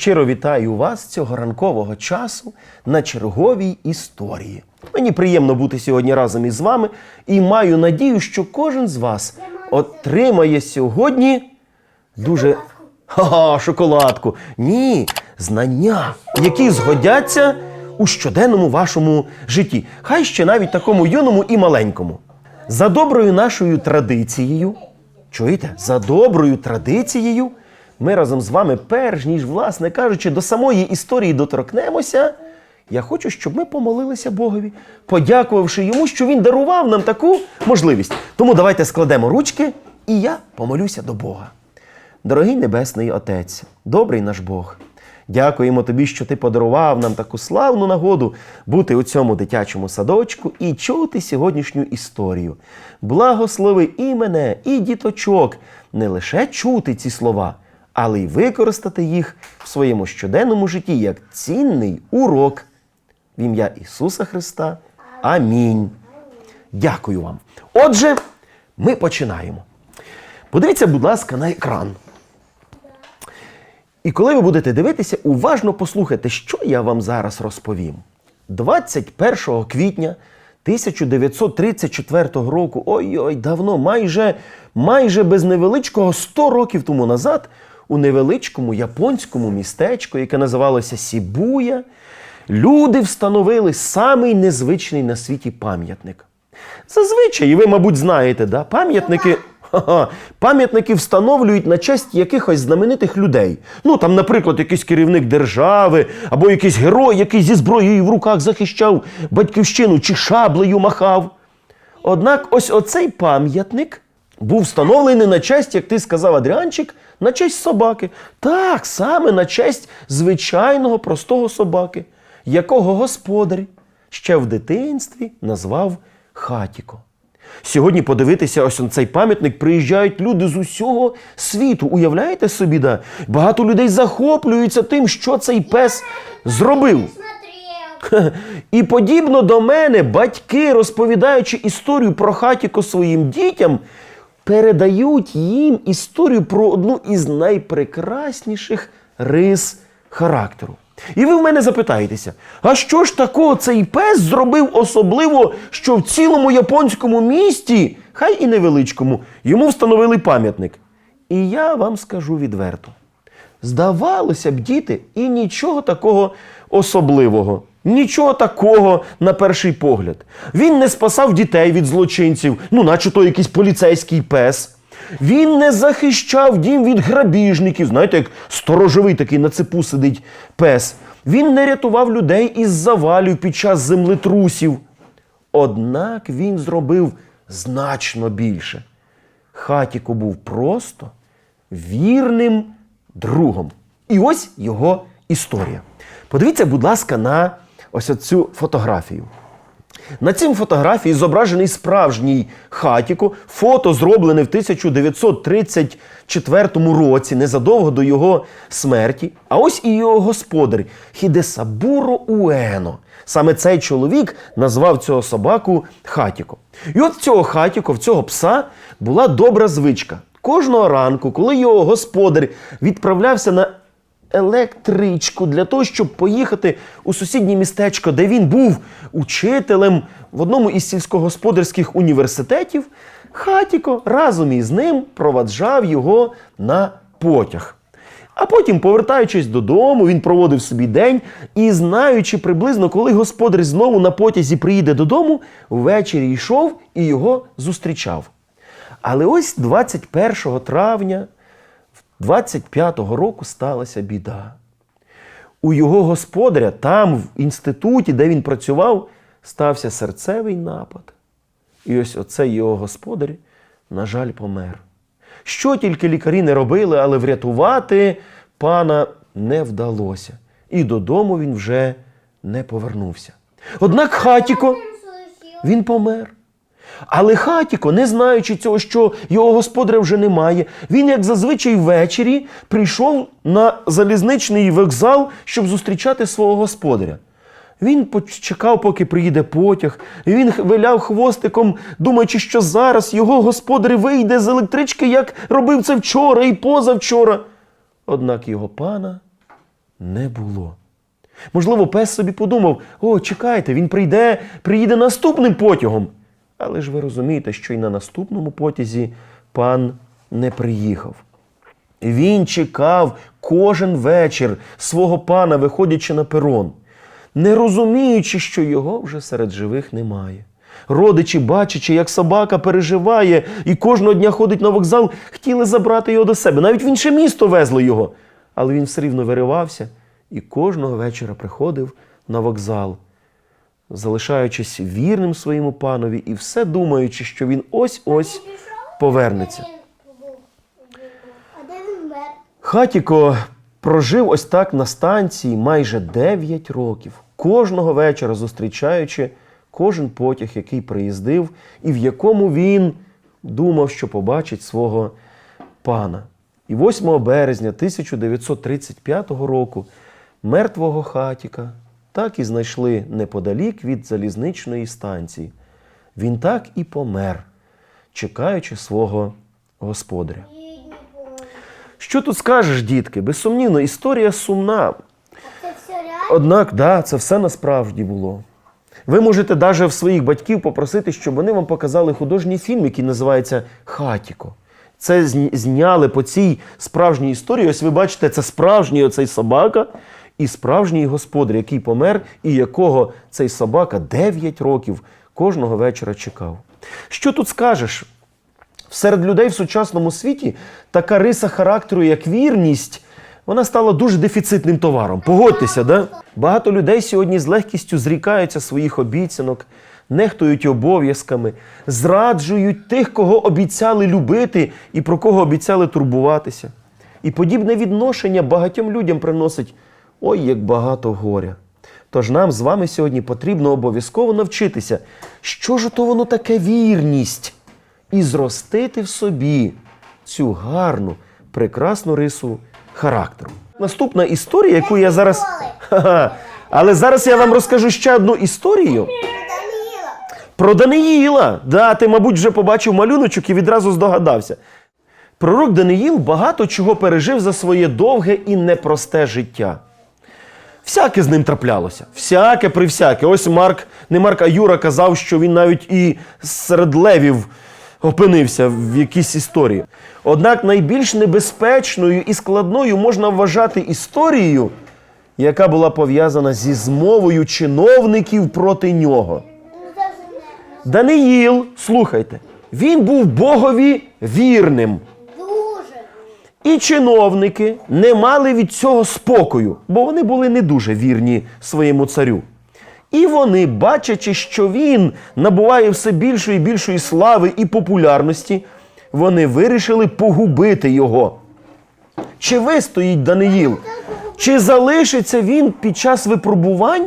щиро вітаю вас цього ранкового часу на черговій історії. Мені приємно бути сьогодні разом із вами і маю надію, що кожен з вас отримає сьогодні дуже Ха-ха, шоколадку. Ні, знання, які згодяться у щоденному вашому житті. Хай ще навіть такому юному і маленькому. За доброю нашою традицією, чуєте, за доброю традицією, ми разом з вами, перш ніж, власне кажучи, до самої історії доторкнемося. Я хочу, щоб ми помолилися Богові, подякувавши йому, що він дарував нам таку можливість. Тому давайте складемо ручки, і я помолюся до Бога. Дорогий Небесний Отець, добрий наш Бог, дякуємо Тобі, що Ти подарував нам таку славну нагоду бути у цьому дитячому садочку і чути сьогоднішню історію. Благослови і мене, і діточок, не лише чути ці слова, але й використати їх в своєму щоденному житті як цінний урок. В ім'я Ісуса Христа. Амінь. Дякую вам. Отже, ми починаємо. Подивіться, будь ласка, на екран. І коли ви будете дивитися, уважно послухайте, що я вам зараз розповім. 21 квітня 1934 року, ой-ой, давно, майже, майже без невеличкого 100 років тому назад, у невеличкому японському містечку, яке називалося Сібуя, люди встановили самий незвичний на світі пам'ятник. Зазвичай, і ви, мабуть, знаєте, да? пам'ятники. Пам'ятники встановлюють на честь якихось знаменитих людей. Ну там, наприклад, якийсь керівник держави, або якийсь герой, який зі зброєю в руках захищав батьківщину чи шаблею махав. Однак ось оцей пам'ятник був встановлений на честь, як ти сказав, Адріанчик, на честь собаки. Так, саме на честь звичайного простого собаки, якого господар ще в дитинстві назвав Хатіко. Сьогодні подивитися ось на цей пам'ятник приїжджають люди з усього світу. Уявляєте собі, да? багато людей захоплюються тим, що цей пес зробив. І подібно до мене, батьки, розповідаючи історію про хатіко своїм дітям, передають їм історію про одну із найпрекрасніших рис характеру. І ви в мене запитаєтеся, а що ж такого цей пес зробив особливо, що в цілому японському місті, хай і невеличкому, йому встановили пам'ятник? І я вам скажу відверто. Здавалося б, діти, і нічого такого особливого, нічого такого на перший погляд. Він не спасав дітей від злочинців, ну, наче то якийсь поліцейський пес. Він не захищав дім від грабіжників, знаєте, як сторожовий такий на цепу сидить пес. Він не рятував людей із завалів під час землетрусів. Однак він зробив значно більше. Хатіко був просто вірним другом. І ось його історія. Подивіться, будь ласка, на ось цю фотографію. На цій фотографії зображений справжній хатіко, фото зроблене в 1934 році, незадовго до його смерті. А ось і його господар Хідесабуро Уено. Саме цей чоловік назвав цього собаку хатіко. І от цього хатіко, в цього пса була добра звичка. Кожного ранку, коли його господар відправлявся на електричку для того, щоб поїхати у сусіднє містечко, де він був учителем в одному із сільськогосподарських університетів, Хатіко разом із ним проваджав його на потяг. А потім, повертаючись додому, він проводив собі день і, знаючи приблизно, коли господар знову на потязі приїде додому, ввечері йшов і його зустрічав. Але ось 21 травня 25-го року сталася біда. У його господаря, там, в інституті, де він працював, стався серцевий напад. І ось оцей його господар, на жаль, помер. Що тільки лікарі не робили, але врятувати пана не вдалося. І додому він вже не повернувся. Однак Хатіко, він помер. Але Хатіко, не знаючи цього, що його господаря вже немає, він, як зазвичай ввечері, прийшов на залізничний вокзал, щоб зустрічати свого господаря. Він почекав, поки приїде потяг, і він виляв хвостиком, думаючи, що зараз його господар вийде з електрички, як робив це вчора і позавчора. Однак його пана не було. Можливо, пес собі подумав: о, чекайте, він прийде, приїде наступним потягом. Але ж ви розумієте, що й на наступному потязі пан не приїхав. Він чекав кожен вечір свого пана, виходячи на перон, не розуміючи, що його вже серед живих немає. Родичі, бачачи, як собака переживає і кожного дня ходить на вокзал, хотіли забрати його до себе. Навіть в інше місто везли його. Але він все рівно виривався і кожного вечора приходив на вокзал, залишаючись вірним своєму панові і все думаючи, що він ось-ось повернеться. Хатіко прожив ось так на станції майже 9 років, кожного вечора зустрічаючи кожен потяг, який приїздив, і в якому він думав, що побачить свого пана. І 8 березня 1935 року мертвого хатіка так і знайшли неподалік від залізничної станції. Він так і помер, чекаючи свого господаря. Що тут скажеш, дітки? Безсумнівно, історія сумна. Однак, да, це все насправді було. Ви можете навіть в своїх батьків попросити, щоб вони вам показали художній фільм, який називається Хатіко. Це зняли по цій справжній історії. Ось ви бачите, це справжній оцей собака і справжній господар, який помер, і якого цей собака 9 років кожного вечора чекав. Що тут скажеш? Серед людей в сучасному світі така риса характеру, як вірність, вона стала дуже дефіцитним товаром. Погодьтеся, да? Багато людей сьогодні з легкістю зрікаються своїх обіцянок, нехтують обов'язками, зраджують тих, кого обіцяли любити і про кого обіцяли турбуватися. І подібне відношення багатьом людям приносить ой, як багато горя. Тож нам з вами сьогодні потрібно обов'язково навчитися, що ж то воно таке вірність і зростити в собі цю гарну, прекрасну рису характеру. Наступна історія, яку я зараз. Ха-ха. Але зараз я вам розкажу ще одну історію про Даниїла. Да, ти, мабуть, вже побачив малюночок і відразу здогадався. Пророк Даниїл багато чого пережив за своє довге і непросте життя. Всяке з ним траплялося. Всяке при всяке. Ось Марк, не Марк, а Юра казав, що він навіть і серед левів опинився в якійсь історії. Однак найбільш небезпечною і складною можна вважати історією, яка була пов'язана зі змовою чиновників проти нього. Даниїл, слухайте, він був Богові вірним. І чиновники не мали від цього спокою, бо вони були не дуже вірні своєму царю. І вони, бачачи, що він набуває все більшої і більшої слави і популярності, вони вирішили погубити його. Чи вистоїть Даниїл? Чи залишиться він під час випробувань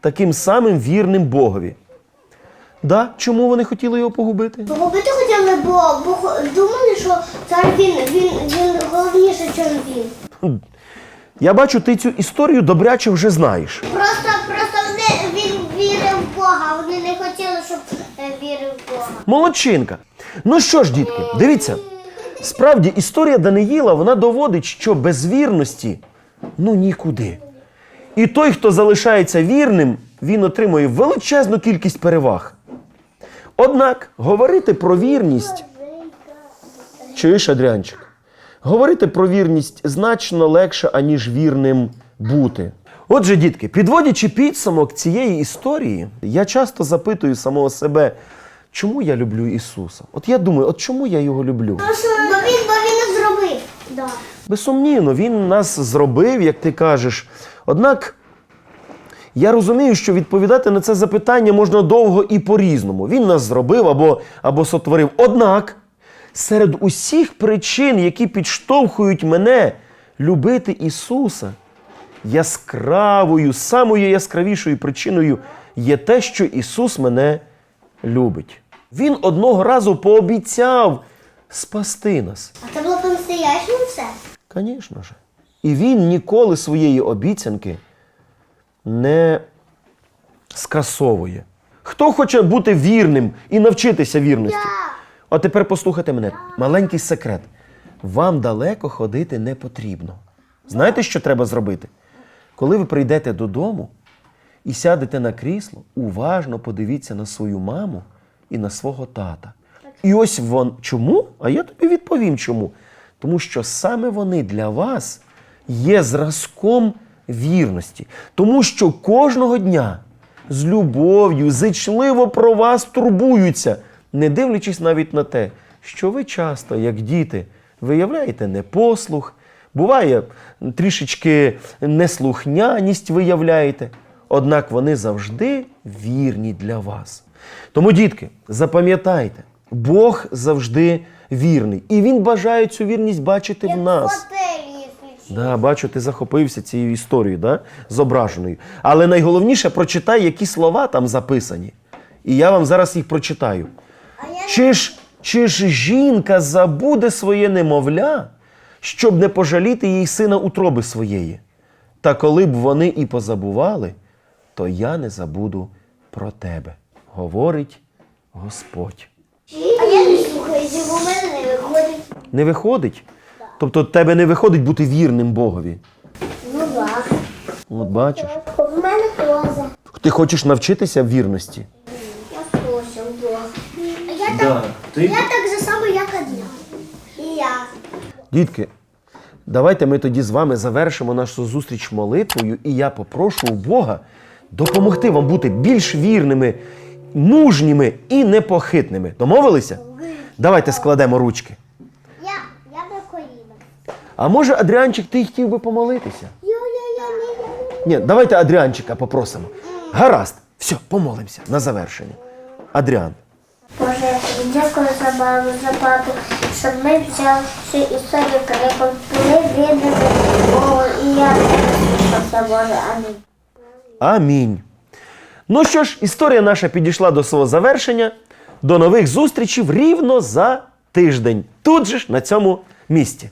таким самим вірним Богові? Да? Чому вони хотіли його погубити? Погубити хотіли, бо, бо думали, що цар він, він, він головніше, ніж він. Я бачу, ти цю історію добряче вже знаєш. Просто, просто вони, він вірив в Бога, вони не хотіли, щоб е, вірив в Бога. Молодчинка. Ну що ж, дітки, дивіться. Справді, історія Даниїла вона доводить, що без вірності ну нікуди. І той, хто залишається вірним, він отримує величезну кількість переваг. Однак говорити про вірність, чуєш, Адріанчик, говорити про вірність значно легше, аніж вірним бути. Отже, дітки, підводячи підсумок цієї історії, я часто запитую самого себе, чому я люблю Ісуса? От я думаю, от чому я його люблю? Бо він, бо він зробив. Да. Безсумнівно, він нас зробив, як ти кажеш. Однак я розумію, що відповідати на це запитання можна довго і по-різному. Він нас зробив або, або сотворив. Однак, серед усіх причин, які підштовхують мене любити Ісуса, яскравою, самою яскравішою причиною є те, що Ісус мене любить. Він одного разу пообіцяв спасти нас. А це було по-настоящему все? Звісно ж. І він ніколи своєї обіцянки не скасовує. Хто хоче бути вірним і навчитися вірності? А тепер послухайте мене. Маленький секрет. Вам далеко ходити не потрібно. Знаєте, що треба зробити? коли ви прийдете додому і сядете на крісло, уважно подивіться на свою маму і на свого тата. І ось вон чому? А я тобі відповім чому. Тому що саме вони для вас є зразком вірності. Тому що кожного дня з любов'ю, зичливо про вас турбуються, не дивлячись навіть на те, що ви часто, як діти, виявляєте непослух, буває трішечки неслухняність виявляєте. Однак вони завжди вірні для вас. Тому, дітки, запам'ятайте, Бог завжди вірний. І Він бажає цю вірність бачити в нас. Да, бачу, ти захопився цією історією, да? зображеною. Але найголовніше прочитай, які слова там записані. І я вам зараз їх прочитаю. Чи ж, чи ж жінка забуде своє немовля, щоб не пожаліти їй сина утроби своєї? Та коли б вони і позабували, то я не забуду про тебе, говорить Господь. А я не слухаю, бо в мене не виходить. Не виходить? Тобто тебе не виходить бути вірним Богові. Ну так. От бачиш. В мене поза. Ти хочеш навчитися вірності? Я слушав Бога. Я, Да, так, ти- я так же само, як одна. І я. Дітки, давайте ми тоді з вами завершимо нашу зустріч молитвою, і я попрошу у Бога допомогти вам бути більш вірними, мужніми і непохитними. Домовилися? Давайте складемо ручки. Я, я на коліна. А може, Адріанчик, ти хотів би помолитися? Ні, давайте Адріанчика попросимо. Гаразд, все, помолимося на завершення. Адріан. Боже, дякую за маму, за папу, щоб ми взяли цю історію перекон були віддані Богу, і я слухався, Боже, амінь. Амінь. Ну що ж, історія наша підійшла до свого завершення. До нових зустрічей рівно за тиждень. Тут же ж на цьому місці.